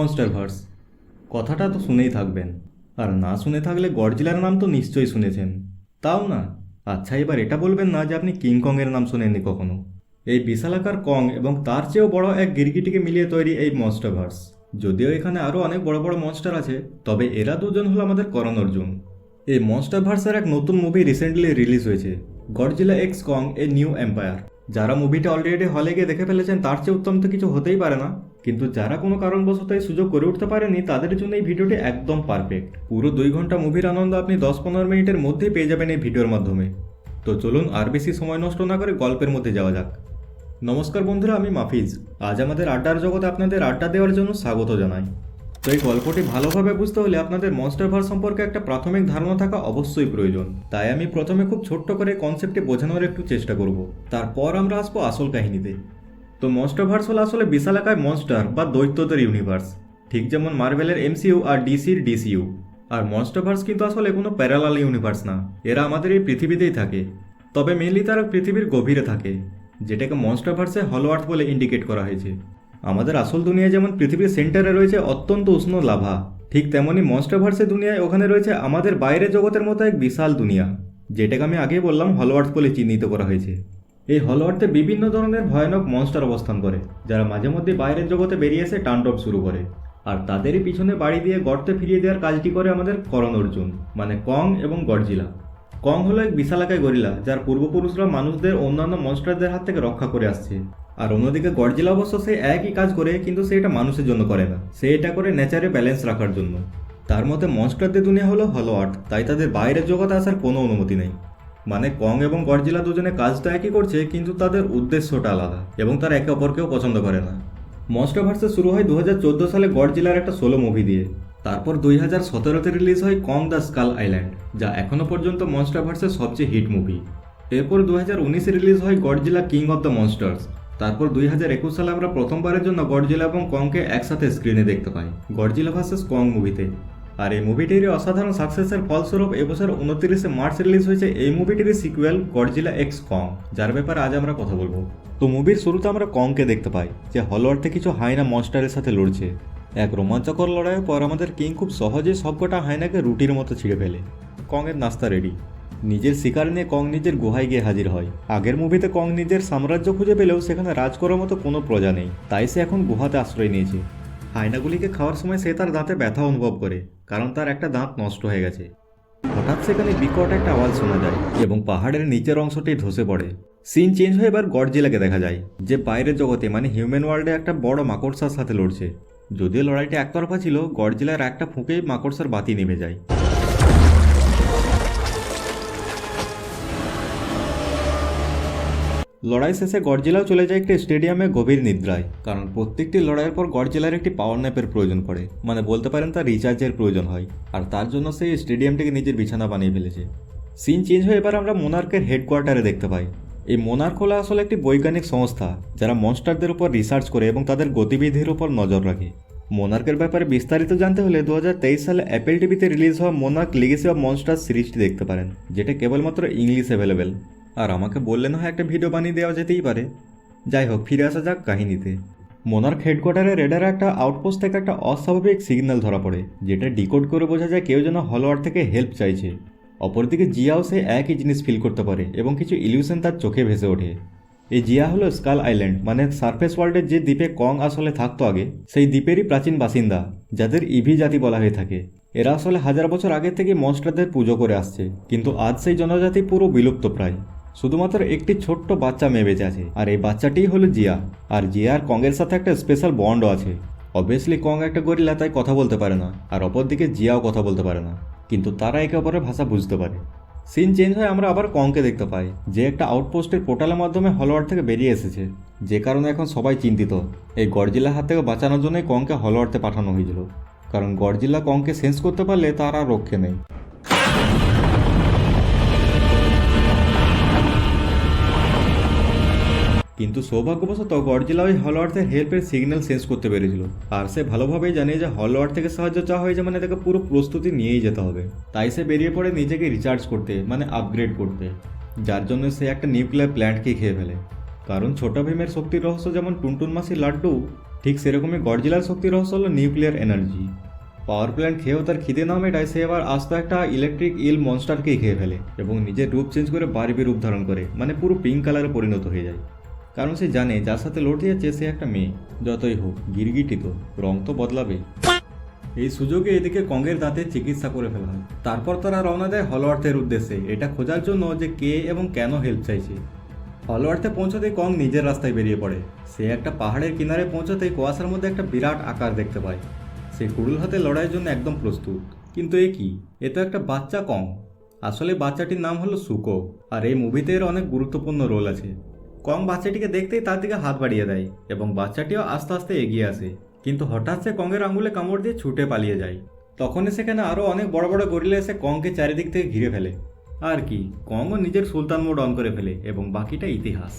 মনস্টারভার্স কথাটা তো শুনেই থাকবেন। আর না শুনে থাকলে গডজিলার নাম তো নিশ্চয়ই শুনেছেন। তাও না। আচ্ছা এবার এটা বলবেন না যে আপনি কিংকংয়ের নাম শোনেননি কখনো। এই বিশালাকার কং এবং তার চেয়েও বড় এক গিরগিটিকে মিলিয়ে তৈরি এই মনস্টারভার্স যদিও এখানে আরও অনেক বড় বড় মনস্টার আছে, তবে এরা দুজন হলো আমাদের করণ অর্জুন। এই মনস্টারভার্সের এক নতুন মুভি রিসেন্টলি রিলিজ হয়েছে, Godzilla x Kong a new empire. যারা মুভিটা অলরেডি হলে গিয়ে দেখে ফেলেছেন, তার চেয়ে উত্তম তো কিছু হতেই পারে না। কিন্তু যারা কোনো কারণবশত এই সুযোগ করে উঠতে পারেনি, তাদের জন্য এই ভিডিওটি একদম পারফেক্ট পুরো দুই ঘণ্টা মুভির আনন্দ আপনি দশ পনেরো মিনিটের মধ্যেই পেয়ে যাবেন এই ভিডিওর মাধ্যমে। তো চলুন আর বেশি সময় নষ্ট না করে গল্পের মধ্যে যাওয়া যাক। নমস্কার বন্ধুরা, আমি মাফিজ। আজ আমাদের আড্ডার জগতে আপনাদের আড্ডা দেওয়ার জন্য স্বাগত জানাই। তো এই গল্পটি ভালোভাবে বুঝতে হলে আপনাদের মনস্টারভার সম্পর্কে একটা প্রাথমিক ধারণা থাকা অবশ্যই প্রয়োজন। তাই আমি প্রথমে খুব ছোট্ট করে কনসেপ্টে বোঝানোর একটু চেষ্টা করব। তারপর আমরা আসব আসল কাহিনীতে। তো মনস্টারভার্স হলো আসলে বিশালাকায় মনস্টার বা দৈত্যদের ইউনিভার্স ঠিক যেমন মার্ভেলের এমসিইউ আর ডিসির ডিসিইউ আর মনস্টারভার্স কিন্তু আসলে কোনো প্যারালাল ইউনিভার্স না। এরা আমাদের এই পৃথিবীতেই থাকে। তবে মেনলি তারা পৃথিবীর গভীরে থাকে, যেটাকে মনস্টারভার্সে হলো আর্থ বলে ইন্ডিকেট করা হয়েছে। আমাদের আসল দুনিয়ায় যেমন পৃথিবীর সেন্টারে রয়েছে অত্যন্ত উষ্ণ লাভা, ঠিক তেমনই মনস্টারভার্সের দুনিয়ায় ওখানে রয়েছে আমাদের বাইরের জগতের মতো এক বিশাল দুনিয়া, যেটাকে আমি আগেই বললাম হলওয়ার্থ বলে চিহ্নিত করা হয়েছে। এই হলওয়ার্থে বিভিন্ন ধরনের ভয়ানক মনস্টার অবস্থান করে, যারা মাঝে মধ্যে বাইরের জগতে বেরিয়ে এসে টান্ডব শুরু করে। আর তাদেরই পিছনে বাড়ি দিয়ে গর্তে ফিরিয়ে দেওয়ার কাজটি করে আমাদের করণ অর্জুন মানে কং এবং গডজিলা কং হলো এক বিশালাকায় গরিলা, যার পূর্বপুরুষরা মানুষদের অন্যান্য মনস্টারদের হাত থেকে রক্ষা করে আসছে। আর অন্যদিকে গডজিলা অবশ্য সে একই কাজ করে, কিন্তু সে এটা মানুষের জন্য করে না। সে এটা করে নেচারে ব্যালেন্স রাখার জন্য। তার মতে মনস্টারদের দুনিয়া হলো হলো আর্ট তাই তাদের বাইরের জগতে আসার কোনো অনুমতি নেই। মানে কং এবং গডজিলা দুজনে কাজটা একই করছে, কিন্তু তাদের উদ্দেশ্যটা আলাদা, এবং তারা একে অপরকেও পছন্দ করে না। মনস্টারভার্সে শুরু হয় দু হাজার চোদ্দ সালে গডজিলার একটা সোলো মুভি দিয়ে। তারপর দুই হাজার সতেরোতে রিলিজ হয় কং দ্য স্কাল আইল্যান্ড, যা এখনও পর্যন্ত মনস্টারভার্সের সবচেয়ে হিট মুভি। এরপর দু হাজার উনিশে রিলিজ হয় Godzilla king of the monsters. তারপর দুই হাজার একুশ সালে আমরা প্রথমবারের জন্য গডজিলা এবং কংকে একসাথে স্ক্রিনে দেখতে পাই, গডজিলা ভার্সেস কং মুভিতে। আর এই মুভিটির অসাধারণ সাকসেসের ফলস্বরূপ এবছর উনত্রিশে মার্চ রিলিজ হয়েছে এই মুভিটির সিকুয়েল, গডজিলা এক্স কং, যার ব্যাপারে আজ আমরা কথা বলব। তো মুভির শুরুতে আমরা কংকে দেখতে পাই, যে হলওয়ার্থে কিছু হাইনা মনস্টারের সাথে লড়ছে। এক রোমাঞ্চকর লড়াইয়ের পর আমাদের কিং খুব সহজে সবকটা হাইনাকে রুটির মতো ছিঁড়ে ফেলে। কংয়ের নাস্তা রেডি নিজের শিকার নিয়ে কং নিজের গুহায় গিয়ে হাজির হয়। আগের মুভিতে কং নিজের সাম্রাজ্য খুঁজে পেলেও সেখানে রাজ করার মতো কোনো প্রজা নেই। তাই সে এখন গুহাতে আশ্রয় নিয়েছে। হাইনাগুলিকে খাওয়ার সময় সে তার দাঁতে ব্যথা অনুভব করে, কারণ তার একটা দাঁত নষ্ট হয়ে গেছে। হঠাৎ সেখানে বিকট একটা আওয়াজ শোনা যায়, এবং পাহাড়ের নিচের অংশটি ধসে পড়ে। সিন চেঞ্জ হয়ে এবার গডজিলাকে দেখা যায়, যে বাইরের জগতে মানে হিউম্যান ওয়ার্ল্ডে একটা বড় মাকড়সার সাথে লড়ছে। যদিও লড়াইটা একতরফা ছিল, গডজিলার একটা ফুঁকেই মাকড়সার বাতি নেমে যায়। লড়াই শেষে গডজিলাও চলে যায় একটি স্টেডিয়ামে গভীর নিদ্রায়, কারণ প্রত্যেকটি লড়াইয়ের পর গডজিলার একটি পাওয়ার ন্যাপের প্রয়োজন পড়ে। মানে বলতে পারেন তার রিচার্জের প্রয়োজন হয়, আর তার জন্য সেই স্টেডিয়ামটিকে নিজের বিছানা বানিয়ে ফেলেছে। সিন চেঞ্জ হয়ে এবার আমরা মোনার্কের হেডকোয়ার্টারে দেখতে পাই। এই মোনার্ক হলো আসলে একটি বৈজ্ঞানিক সংস্থা, যারা মনস্টারদের উপর রিসার্চ করে এবং তাদের গতিবিধির উপর নজর রাখে। মোনার্কের ব্যাপারে বিস্তারিত জানতে হলে দু হাজার তেইশ সালে অ্যাপেল টিভিতে রিলিজ হওয়া মোনার্ক লিগেসি অফ মনস্টার সিরিজটি দেখতে পারেন, যেটা কেবলমাত্র ইংলিশ অ্যাভেলেবেল আর আমাকে বললেন হয় একটা ভিডিও বানিয়ে দেওয়া যেতেই পারে। যাই হোক, ফিরে আসা যাক কাহিনীতে। মোনার্ক হেডকোয়ার্টারে রেডারে একটা আউটপোস্ট থেকে একটা অস্বাভাবিক সিগন্যাল ধরা পড়ে, যেটা ডিকোড করে বোঝা যায় কেউ যেন হলোয়ার থেকে হেল্প চাইছে। অপরদিকে জিয়াও সে একই জিনিস ফিল করতে পারে এবং কিছু ইলিউশন তার চোখে ভেসে ওঠে। এই জিয়া হলো স্কাল আইল্যান্ড মানে সারফেস ওয়ার্ল্ডের যে দ্বীপে কং আসলে থাকতো আগে, সেই দ্বীপেরই প্রাচীন বাসিন্দা, যাদের ইভি জাতি বলা হয়ে থাকে। এরা আসলে হাজার বছর আগে থেকে মনস্টারদের পুজো করে আসছে, কিন্তু আজ সেই জনজাতি পুরো বিলুপ্ত প্রায়। শুধুমাত্র একটি ছোট্ট বাচ্চা মেয়ে বেঁচে আছে, আর এই বাচ্চাটিই হলো জিয়া। আর জিয়া আর কংয়ের সাথে একটা স্পেশাল বন্ডও আছে। অবভিয়াসলি কং একটা গরিলা, তাই কথা বলতে পারে না, আর অপরদিকে জিয়াও কথা বলতে পারে না। কিন্তু তারা একে অপরের ভাষা বুঝতে পারে। সিন চেঞ্জ হয়ে আমরা আবার কংকে দেখতে পাই, যে একটা আউটপোস্টের পোর্টালের মাধ্যমে হলওয়ার থেকে বেরিয়ে এসেছে, যে কারণে এখন সবাই চিন্তিত। এই গডজিলার হাত থেকে বাঁচানোর জন্যই কংকে হলওয়ার্থে পাঠানো হয়েছিল। কারণ গডজিলা কংকে সেন্স করতে পারলে তার আর রক্ষে নেই। কিন্তু সৌভাগ্যবশত গডজিলা ওই হলওয়ার্থের হেল্পের সিগন্যাল সেন্স করতে পেরেছিল। আর সে ভালোভাবেই জানে যে হলওয়ার্থ থেকে সাহায্য চাওয়া হয়েছে মানে তাকে পুরো প্রস্তুতি নিয়েই যেতে হবে। তাই সে বেরিয়ে পড়ে নিজেকে রিচার্জ করতে মানে আপগ্রেড করতে। যার জন্য সে একটা নিউক্লিয়ার প্ল্যান্টকে খেয়ে ফেলে। কারণ ছোট ভীমের শক্তির রহস্য যেমন টুনটুন মাসি লাড্ডু, ঠিক সেরকমই গডজিলার শক্তির রহস্য হলো নিউক্লিয়ার এনার্জি পাওয়ার প্ল্যান্ট খেয়েও তার খিদে না মেটায় সে এবার আস্ত একটা ইলেকট্রিক ইল মনস্টারকেই খেয়ে ফেলে এবং নিজের রূপ চেঞ্জ করে বারবি রূপ ধারণ করে মানে পুরো পিঙ্ক কালারে পরিণত হয়ে যায়। কারণ সে জানে যার সাথে লড়তে যাচ্ছে সে একটা মেয়ে। যতই হোক, গিরগিটি তো, রং তো বদলাবে। এই সুযোগে এদিকে কঙ্গের দাঁতের চিকিৎসা করে ফেলা হয়। তারপর তারা রওনা দেয় হলওয়ার্থের উদ্দেশ্যে। এটা খোঁজার জন্য যে কে এবং কেন হেল্প চাইছে। হলওয়ার্থে পৌঁছতেই কং নিজের রাস্তায় বেরিয়ে পড়ে। সে একটা পাহাড়ের কিনারে পৌঁছতেই কুয়াশার মধ্যে একটা বিরাট আকার দেখতে পায়। সে কুড়ুল হাতে লড়াইয়ের জন্য একদম প্রস্তুত। কিন্তু এ কি? এ তো একটা বাচ্চা কং আসলে বাচ্চাটির নাম হলো সুকো। আর এই মুভিতে এর অনেক গুরুত্বপূর্ণ রোল আছে। কং বাচ্চাটিকে দেখতেই তার দিকে হাত বাড়িয়ে দেয় এবং বাচ্চাটিও আস্তে আস্তে এগিয়ে আসে। কিন্তু হঠাৎ সে কংয়ের আঙুলে কামড় দিয়ে ছুটে পালিয়ে যায়। তখনই সেখানে আরও অনেক বড় বড় গরিলা এসে কংকে চারিদিক থেকে ঘিরে ফেলে। আর কি কংও নিজের সুলতান মোড অন করে ফেলে এবং বাকিটা ইতিহাস।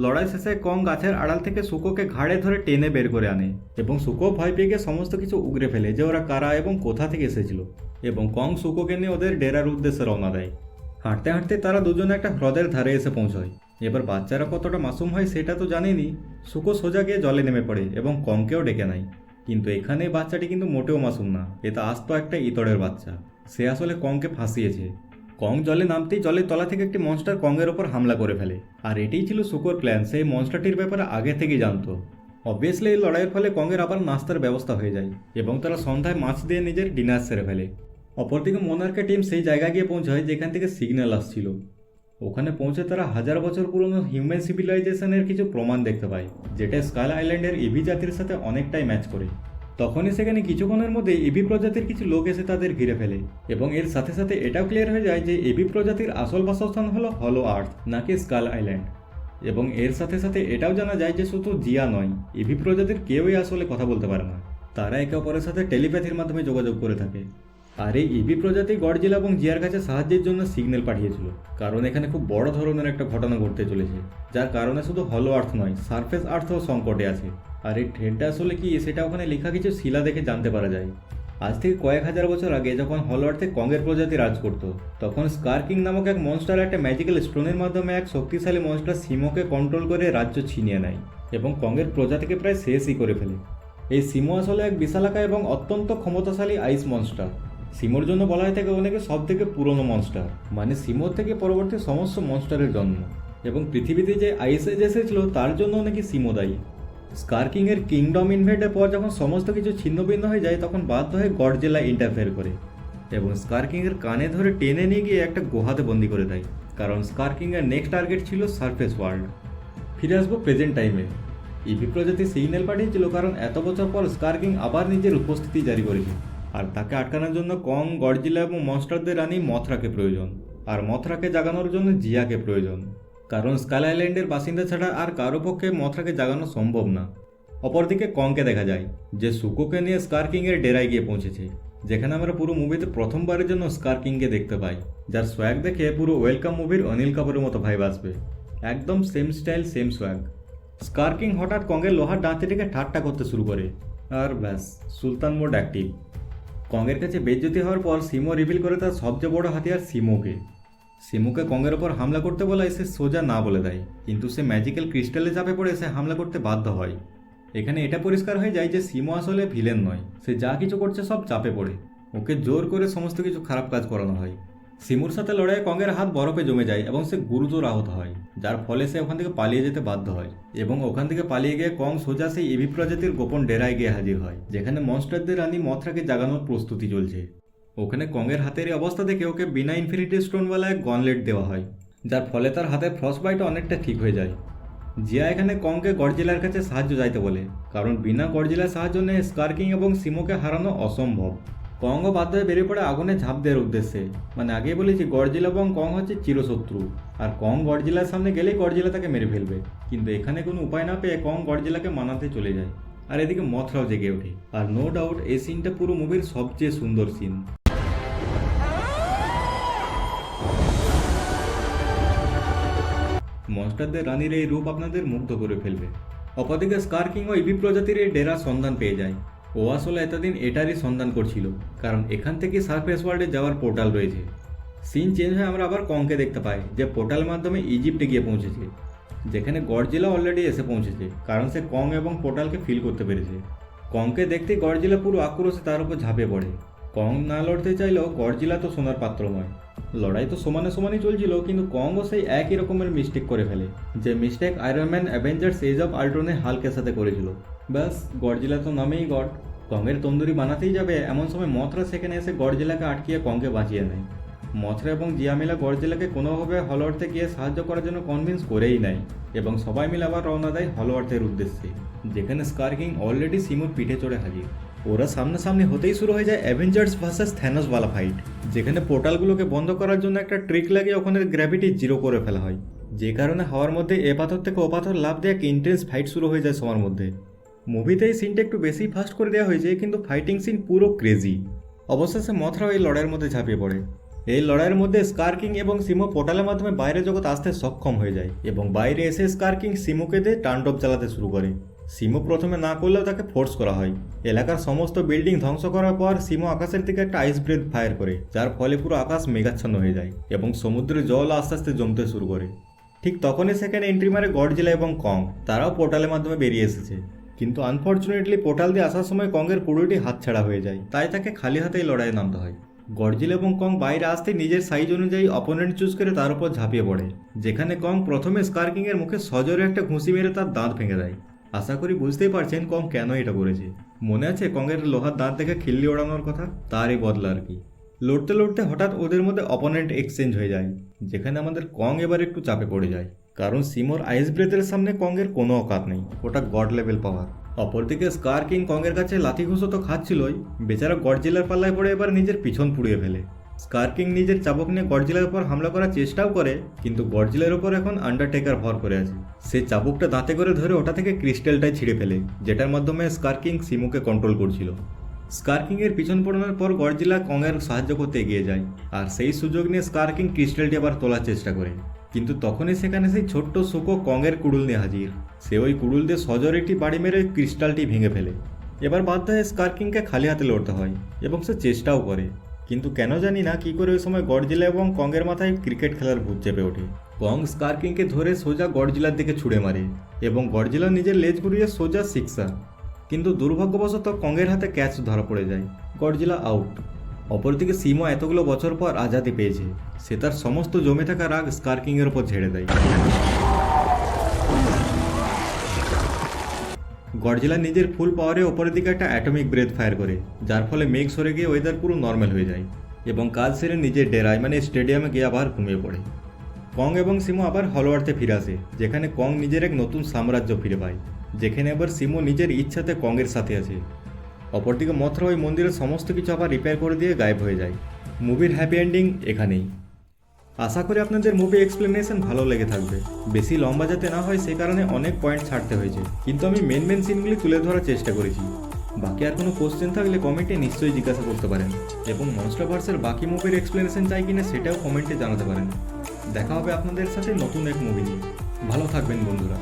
লড়াই শেষে কং গাছের আড়াল থেকে সুকোকে ঘাড়ে ধরে টেনে বের করে আনে এবং সুকো ভয় পেয়ে গিয়ে সমস্ত কিছু উগরে ফেলে যে ওরা কারা এবং কোথা থেকে এসেছিল। এবং কং সুকোকে নিয়ে ওদের ডেরার উদ্দেশ্যে রওনা দেয়। হাঁটতে হাঁটতে তারা দুজনে একটা হ্রদের ধারে এসে পৌঁছয়। এবার বাচ্চারা কতটা মাসুম হয় সেটা তো জানেনি। সুকো সোজা গিয়ে জলে নেমে পড়ে এবং কংকেও ডেকে নেয়। কিন্তু এখানে বাচ্চাটি কিন্তু মোটেও মাসুম না। এটা আস্ত একটা ইতরের বাচ্চা। সে আসলে কংকে ফাঁসিয়েছে। কং জলে নামতেই জলের তলা থেকে একটি মনস্টার কংয়ের ওপর হামলা করে ফেলে। আর এটাই ছিল সুকোর প্ল্যান সেই মনস্টারটির ব্যাপারে আগে থেকেই জানতো। অবভিয়াসলি এই লড়াইয়ের ফলে কংয়ের আবার নাস্তার ব্যবস্থা হয়ে যায় এবং তারা সন্ধ্যায় মাছ দিয়ে নিজের ডিনার সেরে ফেলে। অপরদিকে মোনার্কের টিম সেই জায়গায় গিয়ে পৌঁছায় যেখান থেকে সিগন্যাল আসছিল। ওখানে পৌঁছে তারা হাজার বছর পুরনো হিউম্যান সিভিলাইজেশনের কিছু প্রমাণ দেখতে পায়, যেটা স্কাল আইল্যান্ডের ইভি জাতির সাথে অনেকটাই ম্যাচ করে। তখনই সেখানে কিছুক্ষণের মধ্যে এবি প্রজাতির কিছু লোক এসে তাদের ঘিরে ফেলে এবং এর সাথে সাথে এটাও ক্লিয়ার হয়ে যায় যে এবি প্রজাতির আসল বাসস্থান হলো হলো আর্থ নাকি স্কাল আইল্যান্ড এবং এর সাথে সাথে এটাও জানা যায় যে শুধু জিয়া নয় এবি প্রজাতির কেউই আসলে কথা বলতে পারে না। তারা একে অপরের সাথে টেলিপ্যাথির মাধ্যমে যোগাযোগ করে থাকে। আর এই ইভি প্রজাতি গডজিলা এবং জিয়ার কাছে সাহায্যের জন্য সিগন্যাল পাঠিয়েছিল, কারণ এখানে খুব বড় ধরনের একটা ঘটনা ঘটতে চলেছে, যার কারণে শুধু হলো আর্থ নয় সারফেস আর্থও সংকটে আছে। আর এই ট্রেনটা আসলে কি? সেটা ওখানে লেখা কিছু শিলা দেখে জানতে পারা যায়। আজ থেকে কয়েক হাজার বছর আগে যখন হল আর্থে কঙ্গের প্রজাতি রাজ করত, তখন স্কার কিং নামক এক মনস্টার একটা ম্যাজিক্যাল স্টোনের মাধ্যমে এক শক্তিশালী মনস্টার সিমোকে কন্ট্রোল করে রাজ্য ছিনিয়ে নেয় এবং কঙ্গের প্রজাতিকে প্রায় শেষই করে ফেলে। এই সিমো আসলে এক বিশালাকা এবং অত্যন্ত ক্ষমতাশালী আইস মনস্টার সিমোর জন্য বলা হয়ে থাকে অনেকে সব থেকে পুরনো মনস্টার মানে সিমোর থেকে পরবর্তী সমস্ত মনস্টারের জন্ম। এবং পৃথিবীতে যে আইস এজ এসেছিল, তার জন্য নাকি সিমো দায়ী। স্কার কিং এর কিংডম ইনভেডের পর যখন সমস্ত কিছু ছিন্নভিন্ন হয়ে যায়, তখন বাধ্য হয়ে গডজেলা ইন্টারফেয়ার করে এবং স্কার কিং এর কানে ধরে টেনে নিয়ে গিয়ে একটা গুহাতে বন্দি করে দেয়। কারণ স্কার কিং এর নেক্সট টার্গেট ছিল সারফেস ওয়ার্ল্ড ফিরে আসব প্রেজেন্ট টাইমে ইভি প্রজাতি সিগন্যাল পাঠিয়েছিল কারণ এত বছর পর স্কার্কিং আবার নিজের উপস্থিতি জারি করেছে। আর তাকে আটকানোর জন্য কং, গডজিলা এবং মনস্টারদের রানী মথরাকে প্রয়োজন। আর মথরাকে জাগানোর জন্য জিয়াকে প্রয়োজন। কারণ স্কাল আইল্যান্ডের বাসিন্দা ছাড়া আর কারও পক্ষে মথরাকে জাগানো সম্ভব না। অপরদিকে কংকে দেখা যায়, যে সুকোকে নিয়ে স্কার কিংয়ের ডেরায় গিয়ে পৌঁছেছে, যেখানে আমরা পুরো মুভিতে প্রথমবারের জন্য স্কার কিংকে দেখতে পাই, যার সোয়াগ দেখে পুরো ওয়েলকাম মুভির অনিল কাপুরের মতো ভাইব আসবে। একদম same style same swag Skar king হঠাৎ কংয়ের লোহার দাঁতিটিকে ঠাট্টা করতে শুরু করে, আর ব্যাস, সুলতান মোড অ্যাক্টিভ কংয়ের কাছে বেজ্জতি হওয়ার পর সিমো রিভিল করে তার সবচেয়ে বড় হাতিয়ার সিমোকে। সিমুকে কংয়ের ওপর হামলা করতে বলায় সে সোজা না বলে দেয়, কিন্তু সে ম্যাজিক্যাল ক্রিস্টালে চাপে পড়ে সে হামলা করতে বাধ্য হয়। এখানে এটা পরিষ্কার হয়ে যায় যে সিমো আসলে ভিলেন নয়, সে যা কিছু করছে সব চাপে পড়ে। ওকে জোর করে সমস্ত কিছু খারাপ কাজ করানো হয়। সিমুর সাথে লড়াইয়ে কংয়ের হাত বরফে জমে যায় এবং সে গুরুতর আহত হয়, যার ফলে সে ওখান থেকে পালিয়ে যেতে বাধ্য হয় এবং ওখান থেকে পালিয়ে গিয়ে কং সোজা সেই ইভি প্রজাতির গোপন ডেরায় গিয়ে হাজির হয়, যেখানে মনস্টারদের রানী মথরাকে জাগানোর প্রস্তুতি চলছে। ওখানে কংয়ের হাতের এই অবস্থা দেখে ওকে বিনা ইনফিনিটি স্টোনওয়ালা এক গনলেট দেওয়া হয়। যার ফলে তার হাতের ফ্রস্ট বাইট অনেকটা ঠিক হয়ে যায়। জিয়া এখানে কংকে গডজিলার কাছে সাহায্য চাইতে বলে, কারণ বিনা গডজিলার সাহায্য নিয়ে স্কার্কিং এবং সিমোকে হারানো অসম্ভব। কংও বাধ্য হয়ে বেরিয়ে পড়ে আগুনে ঝাঁপ দেওয়ার উদ্দেশ্যে। মানে আগেই বলেছি, গডজিলা এবং কং হচ্ছে চিরশত্রু। আর কং গডজিলার সামনে গেলেই গডজিলা তাকে মেরে ফেলবে। কিন্তু এখানে কোনো উপায় না পেয়ে কং গডজিলাকে মানাতে চলে যায়। আর এদিকে মথরাও জেগে ওঠে। আর নো ডাউট এই সিনটা পুরো মুভির সবচেয়ে সুন্দর সিন মনস্টারদের রানীর এই রূপ আপনাদের মুগ্ধ করে ফেলবে। অপরদিকে স্কার কিং ও ইভি প্রজাতির এই ডেরা সন্ধান পেয়ে যায়। ও আসলে এতদিন এটারই সন্ধান করছিল, কারণ এখান থেকে সারফেস ওয়ার্ল্ডে যাওয়ার পোর্টাল রয়েছে। সিন চেঞ্জ হয়ে, আমরা আবার কংকে দেখতে পাই, যে পোর্টাল মাধ্যমে ইজিপ্টে গিয়ে পৌঁছেছে, যেখানে গডজিলা অলরেডি এসে পৌঁছেছে, কারণ সে কং এবং পোর্টালকে ফিল করতে পেরেছে। কংকে দেখতে গডজিলা পুরো আক্রোশে তার উপর ঝাঁপিয়ে পড়ে। কং না লড়তে চাইলেও গডজিলা তো সোনার পাত্র নয় লড়াই তো সমানে সমানই চলছিল, কিন্তু কংও সেই একই রকমের মিস্টেক করে ফেলে, যে mistake Iron Man Avengers age of আল্ট্রনে হালকের সাথে করেছিল। ব্যাস গডজিলা তো নামেই গড। কংয়ের তন্দুরি বানাতেই যাবে, এমন সময় মথরা সেখানে এসে গডজিলাকে আটকিয়ে কংকে বাঁচিয়ে নেয়। মথরা এবং জিয়ামিলা গডজিলাকে কোনোভাবে হলওয়ার্থে গিয়ে সাহায্য করার জন্য কনভিন্স করেই নেয়, এবং সবাই মিলে আবার রওনা দেয় হলওয়ার্থের উদ্দেশ্যে, যেখানে স্কার্কিং অলরেডি সিমুর পিঠে চড়ে হাজির। ওরা সামনাসামনি হতেই শুরু হয়ে যায় অ্যাভেঞ্জার্স ভার্সাস থ্যানোসওয়ালা ফাইট যেখানে পোর্টালগুলোকে বন্ধ করার জন্য একটা ট্রিক লাগিয়ে ওখানে গ্র্যাভিটি জিরো করে ফেলা হয়। যে কারণে হাওয়ার মধ্যে এ পাথর থেকে ও পাথর লাভ দিয়ে এক ইন্টেন্স ফাইট শুরু হয়ে যায় সবার মধ্যে। মুভিতে এই সিনটা একটু বেশি ফাস্ট করে দেওয়া হয়েছে, কিন্তু ফাইটিং সিন পুরো ক্রেজি অবশেষে মথরাও এই লড়াইয়ের মধ্যে ঝাঁপিয়ে পড়ে। এই লড়াইয়ের মধ্যে স্কার্কিং এবং সিমো পোর্টালের মাধ্যমে বাইরে জগৎ আসতে সক্ষম হয়ে যায় এবং বাইরে এসে স্কার্কিং সিমোকে দিয়ে টান্ডব চালাতে শুরু করে। সিমো প্রথমে না করলেও তাকে ফোর্স করা হয়। এলাকার সমস্ত বিল্ডিং ধ্বংস করার পর সিমো আকাশের দিকে একটা আইস ব্রেথ ফায়ার করে, যার ফলে পুরো আকাশ মেঘাচ্ছন্ন হয়ে যায় এবং সমুদ্রের জল আস্তে আস্তে জমতে শুরু করে। ঠিক তখনই সেখানে এন্ট্রি মারে গডজিলা এবং কং তারাও পোর্টালের মাধ্যমে বেরিয়ে এসেছে। কিন্তু আনফর্চুনেটলি পোর্টাল দিয়ে আসার সময় কংয়ের কুড়ুটি হাতছাড়া হয়ে যায়। তাই তাকে খালি হাতেই লড়াইয়ে নামতে হয়। গডজিল এবং কং বাইরে আসতে নিজের সাইজ অনুযায়ী অপোনেন্ট চুজ করে তার উপর ঝাঁপিয়ে পড়ে, যেখানে কং প্রথমে স্কার্কিং এর মুখে সজোরে একটা ঘুষি মেরে তার দাঁত ভেঙে দেয়। আশা করি বুঝতেই পারছেন কং কেন এটা করেছে। মনে আছে কংয়ের লোহার দাঁত দেখে খিল্লি ওড়ানোর কথা? তারই বদলা আর কি। লড়তে লড়তে হঠাৎ ওদের মধ্যে অপোনেন্ট এক্সচেঞ্জ হয়ে যায়, যেখানে আমাদের কং এবার একটু চাপে পড়ে যায়। কারণ সিমোর আইস ব্রেথের সামনে কংয়ের কোনো অকাত নেই, ওটা গড লেভেল পাওয়ার অপরদিকে স্কার কিং কংয়ের কাছে লাথি ঘুষো তো খাচ্ছিলই, বেচারা গডজিলার পাল্লায় পড়ে এবার নিজের পিছন পুড়িয়ে ফেলে। স্কার কিং নিজের চাবক নিয়ে গডজিলার উপর হামলা করার চেষ্টাও করে, কিন্তু গডজিলার উপর এখন আন্ডারটেকার ভর করে আছে। সে চাবুকটা দাঁতে করে ধরে ওটা থেকে ক্রিস্টালটাই ছিঁড়ে ফেলে, যেটার মাধ্যমে স্কার কিং সিমুকে কন্ট্রোল করছিল। স্কার্কিং এর পিছন পড়ানোর পর গডজিলা কংয়ের সাহায্য করতে এগিয়ে যায়, আর সেই সুযোগ নিয়ে স্কার্কিং ক্রিস্টালটি আবার তোলার চেষ্টা করে। কিন্তু তখনই সেখানে সেই ছোট্ট শোকো কংয়ের কুড়ুল নিয়ে হাজির। সে ওই কুড়ুল দিয়ে সজর একটি বাড়ি মেরে ক্রিস্টালটি ভেঙে ফেলে। এবার বাধ্য হয়ে স্কার্কিংকে খালি হাতে লড়তে হয়, এবং সে চেষ্টাও করে। কিন্তু কেন জানি না কি করে ওই সময় গডজিলা এবং কংয়ের মাথায় ক্রিকেট খেলার ভূত চেপে ওঠে। কং স্কার্কিংকে ধরে সোজা গডজিলার দিকে ছুড়ে মারে এবং গডজিলা নিজের লেজ ঘুরিয়ে সোজা সিক্সার কিন্তু দুর্ভাগ্যবশত কংয়ের হাতে ক্যাচ ধরা পড়ে যায়। Godzilla out. অপরদিকে সিমো এতগুলো বছর পর আজাদি পেয়েছে। সে তার সমস্ত জমে থাকা রাগ স্কার্কিংয়ের ওপর ঝেড়ে দেয়। গডজিলা নিজের ফুল পাওয়ারে ওপরের দিকে একটা অ্যাটমিক ব্রেথ ফায়ার করে, যার ফলে মেঘ সরে গিয়ে ওয়েদার পুরো নর্মাল হয়ে যায় এবং কাজ সেরে নিজের ডেরায় মানে স্টেডিয়ামে গিয়ে আবার ঘুমিয়ে পড়ে। কং এবং সিমো আবার হলওয়ার্থে ফিরে আসে, যেখানে কং নিজের এক নতুন সাম্রাজ্য ফিরে পায়, যেখানে আবার সিমো নিজের ইচ্ছাতে কংয়ের সাথে আছে। অপরদিকে মথরা ওই মন্দিরের সমস্ত কিছু আবার রিপেয়ার করে দিয়ে গায়েব হয়ে যায়। মুভির হ্যাপি এন্ডিং এখানেই। আশা করি আপনাদের মুভি এক্সপ্লেনেশন ভালো লেগে থাকবে। বেশি লম্বা যাতে না হয়, সে কারণে অনেক পয়েন্ট ছাড়তে হয়েছে। কিন্তু আমি মেন মেন সিনগুলি তুলে ধরার চেষ্টা করেছি। বাকি আর কোনো কোশ্চেন থাকলে কমেন্টে নিশ্চয়ই জিজ্ঞাসা করতে পারেন। এবং মনস্টারভার্সের বাকি মুভির এক্সপ্লেনেশন চাই কিনা সেটাও কমেন্টে জানাতে পারেন। দেখা হবে আপনাদের সাথে নতুন এক মুভি নিয়ে। ভালো থাকবেন বন্ধুরা।